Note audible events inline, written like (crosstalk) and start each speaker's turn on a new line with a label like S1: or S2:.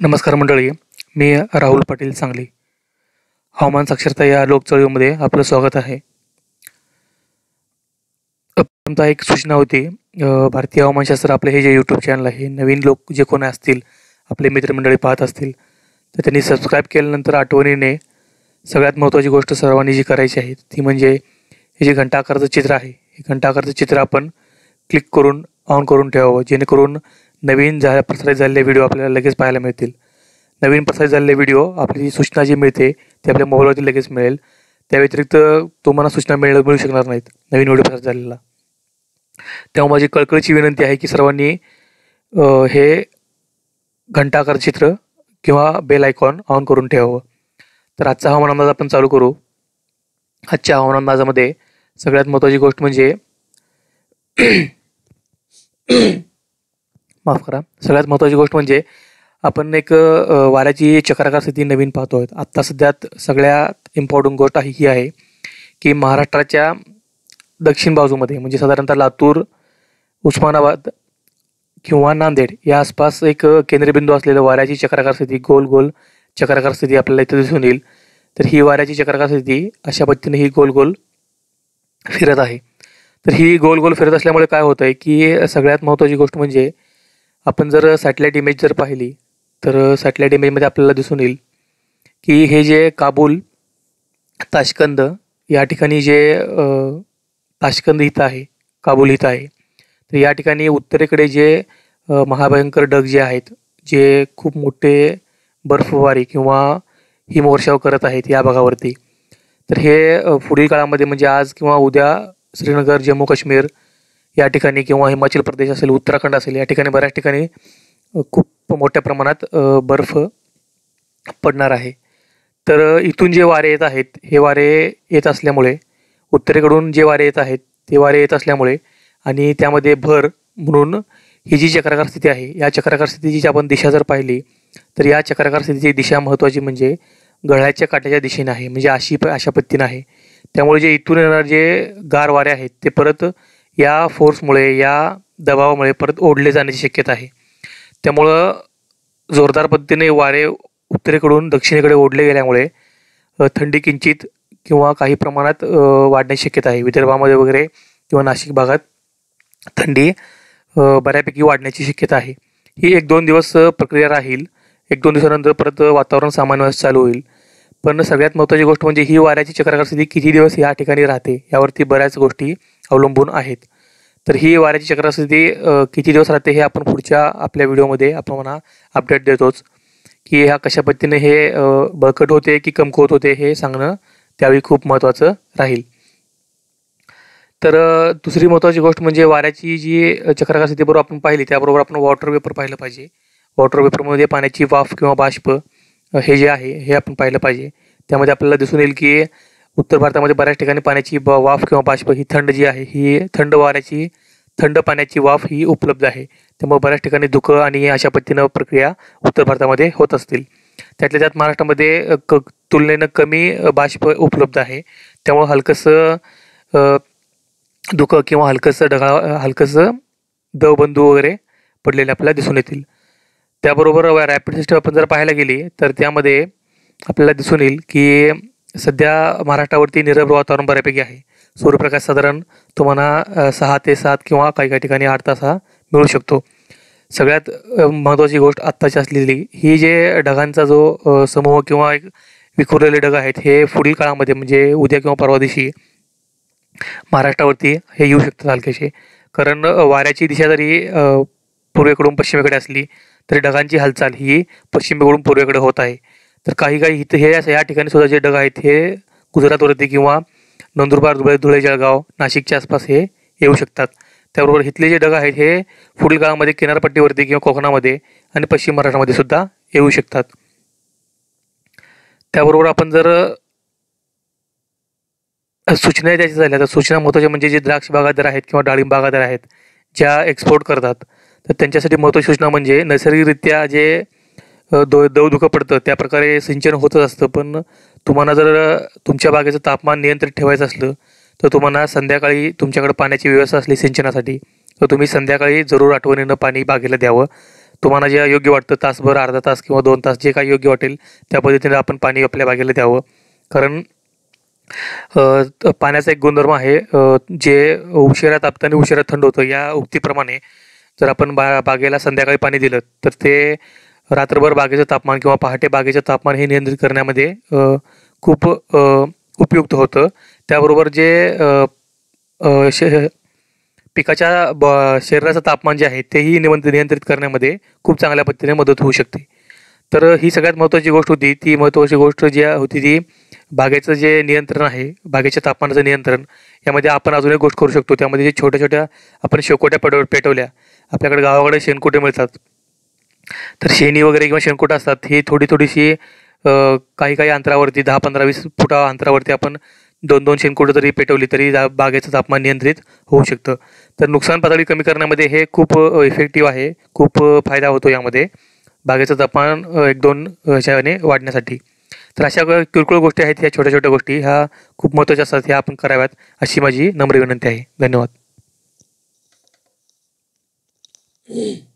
S1: नमस्कार मंडळी मी राहुल पाटील सांगली. हवामान साक्षरता या लोकचळवळीमध्ये आपलं स्वागत आहे. प्रथमतः एक सूचना होती भारतीय हवामानशास्त्र आपले हे जे यूट्यूब चॅनल आहे नवीन लोक जे कोण असतील आपले मित्रमंडळी पाहत असतील तर त्यांनी सबस्क्राईब केल्यानंतर आठवणीने सगळ्यात महत्त्वाची गोष्ट सर्वांनी जी करायची आहे ती म्हणजे हे जे घंटाकारचं चित्र आहे हे घंटाकारचं चित्र आपण क्लिक करून ऑन करून ठेवावं जेणेकरून नवीन झा प्रसारित झालेले व्हिडिओ आपल्याला लगेच पाहायला मिळतील. नवीन प्रसारित झालेले व्हिडिओ आपली जी सूचना जी मिळते ती आपल्या मोबाईलवरती लगेच मिळेल. त्या व्यतिरिक्त तुम्हाला सूचना मिळ मिळू शकणार नाहीत नवीन व्हिडिओ प्रसारित झालेला. तेव्हा माझी कळकळीची विनंती आहे की सर्वांनी हे घंटाकार चित्र किंवा बेल आयकॉन ऑन करून ठेवावं. तर आजचा हवामान अंदाज आपण चालू करू. आजच्या हवामान अंदाजामध्ये सगळ्यात महत्त्वाची गोष्ट म्हणजे माफ करा. सगळ्यात महत्त्वाची गोष्ट म्हणजे आपण एक वाऱ्याची चक्राकार स्थिती नवीन पाहतो आहोत आत्ता सध्यात सगळ्यात इम्पॉर्टंट गोष्ट आहे ही आहे की महाराष्ट्राच्या दक्षिण बाजूमध्ये म्हणजे साधारणतः लातूर उस्मानाबाद किंवा नांदेड या आसपास एक केंद्रबिंदू असलेलं वाऱ्याची चक्राकार स्थिती गोल गोल चक्राकार स्थिती आपल्याला इथे दिसून येईल. तर ही वाऱ्याची चक्राकार स्थिती अशा पद्धतीने ही गोल गोल फिरत आहे. तर ही गोल गोल फिरत असल्यामुळे काय होतं आहे की सगळ्यात महत्त्वाची गोष्ट म्हणजे आपण जर सॅटेलाईट इमेज जर पाहिली तर सॅटेलाईट इमेजमध्ये आपल्याला दिसून येईल की हे जे काबूल ताशकंद या ठिकाणी जे ताशकंद इथं आहे काबूल इथं आहे तर या ठिकाणी उत्तरेकडे जे महाभयंकर ढग जे आहेत जे खूप मोठे बर्फवारी किंवा हिमवर्षाव करत आहेत या भागावरती तर हे पुढील काळामध्ये म्हणजे आज किंवा उद्या श्रीनगर जम्मू काश्मीर या ठिकाणी किंवा हिमाचल प्रदेश असेल उत्तराखंड असेल या ठिकाणी बऱ्याच ठिकाणी खूप मोठ्या प्रमाणात बर्फ पडणार आहे. तर इथून जे वारे येत आहेत हे वारे येत असल्यामुळे उत्तरेकडून जे वारे येत आहेत ते वारे येत असल्यामुळे आणि त्यामध्ये भर म्हणून ही जी चक्राकार स्थिती आहे या चक्राकार स्थितीची जी आपण दिशा जर पाहिली तर या चक्राकार स्थितीची दिशा महत्त्वाची म्हणजे गळ्याच्या काट्याच्या दिशेने आहे म्हणजे अशी प अशा पद्धतीनं आहे. त्यामुळे जे इथून येणार जे गार वारे आहेत ते परत या फोर्समुळे या दबावामुळे परत ओढले जाण्याची शक्यता आहे. त्यामुळं जोरदार पद्धतीने वारे उत्तरेकडून दक्षिणेकडे ओढले गेल्यामुळे थंडी किंचित किंवा काही प्रमाणात वाढण्याची शक्यता आहे. विदर्भामध्ये वगैरे किंवा नाशिक भागात थंडी बऱ्यापैकी वाढण्याची शक्यता आहे. ही एक दोन दिवस प्रक्रिया राहील. एक दोन दिवसानंतर परत वातावरण सामान्य चालू होईल. पण सगळ्यात महत्त्वाची गोष्ट म्हणजे ही वाऱ्याची चक्राकार स्थिती किती दिवस या ठिकाणी राहते यावरती बऱ्याच गोष्टी अवलंबून आहेत. तर ही वाऱ्याची चक्रस्थिती किती दिवस राहते हे आपण पुढच्या आपल्या व्हिडिओमध्ये आपण म्हणा अपडेट देतोच. की ह्या कशा पद्धतीने हे बळकट होते की कमकुवत होते हे सांगणं त्यावेळी खूप महत्त्वाचं राहील. तर दुसरी महत्त्वाची गोष्ट म्हणजे वाऱ्याची जी चक्राकार बरोबर आपण पाहिली त्याबरोबर आपण वॉटर वेपर पाहिलं पाहिजे. वॉटर वेपरमध्ये पाण्याची वाफ किंवा बाष्प हे जे आहे हे आपण पाहिलं पाहिजे. त्यामध्ये आपल्याला दिसून येईल की उत्तर भारतामध्ये बऱ्याच ठिकाणी पाण्याची वाफ किंवा बाष्प ही थंड जी आहे ही थंड वाऱ्याची थंड पाण्याची वाफ ही उपलब्ध आहे. त्यामुळे बऱ्याच ठिकाणी धुकं आणि अशा पद्धतीनं प्रक्रिया उत्तर भारतामध्ये होत असतील. त्यातल्या त्यात महाराष्ट्रामध्ये क तुलनेनं कमी बाष्प उपलब्ध आहे. त्यामुळं हलकंसं धुकं किंवा हलकंसं ढगाळ हलकंसं दवबंधू वगैरे पडलेले आपल्याला दिसून येतील. त्याबरोबर रॅपिड सिस्टम आपण जर पाहायला गेली तर त्यामध्ये आपल्याला दिसून येईल की सध्या महाराष्ट्रावरती निरभ्र वातावरण बऱ्यापैकी आहे. सूर्यप्रकाश साधारण तुम्हाला सहा ते सात किंवा काही काही ठिकाणी आठ तास हा मिळू शकतो. सगळ्यात महत्त्वाची गोष्ट आत्ताची असलेली ही जे ढगांचा जो समूह किंवा एक विखुरलेले ढग आहेत हे पुढील काळामध्ये म्हणजे उद्या किंवा परवा दिवशी महाराष्ट्रावरती हे येऊ शकतात हलकेसे. कारण वाऱ्याची दिशा जरी पूर्वेकडून पश्चिमेकडे असली तरी ढगांची हालचाल ही पश्चिमेकडून पूर्वेकडे होत आहे. तर काही काही इथं हे असं या ठिकाणी सुद्धा जे ढग आहेत हे गुजरातवरती किंवा नंदुरबार धुळे धुळे जळगाव नाशिकच्या आसपास हे येऊ शकतात. त्याबरोबर इथले जे ढग आहेत हे पुढील काळामध्ये किनारपट्टीवरती किंवा कोकणामध्ये आणि पश्चिम महाराष्ट्रामध्ये सुद्धा येऊ शकतात. त्याबरोबर आपण जर सूचना द्यायच्या झाल्या तर सूचना महत्त्वाच्या म्हणजे जे द्राक्ष बागायतदार आहेत किंवा डाळिंब बागायतदार आहेत ज्या एक्सपोर्ट करतात तर त्यांच्यासाठी महत्त्वाची सूचना म्हणजे नैसर्गिकरित्या जे दो दवधुकं पडतं. त्या प्रकारे सिंचन होतच असतं. पण तुम्हाला जर तुमच्या बागेचं तापमान नियंत्रित ठेवायचं असलं तर तुम्हाला संध्याकाळी तुमच्याकडे पाण्याची व्यवस्था असली सिंचनासाठी तर तुम्ही संध्याकाळी जरूर आठवणीनं पाणी बागेला द्यावं. तुम्हाला जे योग्य वाटतं तासभर अर्धा तास किंवा दोन तास जे काही योग्य वाटेल त्या पद्धतीने आपण पाणी आपल्या बागेला द्यावं. कारण पाण्याचा एक गुणधर्म आहे जे उशिरा तापताने उशिरा थंड होतं या उक्तीप्रमाणे जर आपण बा बागेला संध्याकाळी पाणी दिलं तर ते रात्रभर बागेचं तापमान किंवा पहाटे बागेचं तापमान हे नियंत्रित करण्यामध्ये खूप उपयुक्त होतं. त्याबरोबर जे श पिकाच्या ब शरीराचं तापमान जे आहे तेही नियंत्रित नियंत्रित करण्यामध्ये खूप चांगल्या पद्धतीने मदत होऊ शकते. तर ही सगळ्यात महत्त्वाची गोष्ट होती. ती महत्त्वाची गोष्ट जी होती ती बागेचं जे नियंत्रण आहे बागेच्या तापमानाचं नियंत्रण यामध्ये आपण अजून एक गोष्ट करू शकतो. त्यामध्ये जे छोट्या छोट्या आपण शेकोट्या पेटव पेटवल्या आपल्याकडे गावाकडे शेणकोटे मिळतात. तर शेणी वगैरे किंवा शेणकुटं असतात ही थोडी थोडीशी काही काही अंतरावरती दहा पंधरा वीस फुटा अंतरावरती आपण दोन दोन शेणकुटं जरी पेटवली तरी जा- बागेचं तापमान नियंत्रित होऊ शकतं. तर नुकसान पातळी कमी करण्यामध्ये हे खूप इफेक्टिव्ह आहे खूप फायदा होतो यामध्ये बागेचं तापमान एक दोन ह्याच्याने वाढण्यासाठी. तर अशा किरकोळ गोष्टी आहेत ह्या छोट्या छोट्या गोष्टी ह्या खूप महत्त्वाच्या असतात ह्या आपण कराव्यात अशी माझी नम्र विनंती आहे. धन्यवाद. (clears throat)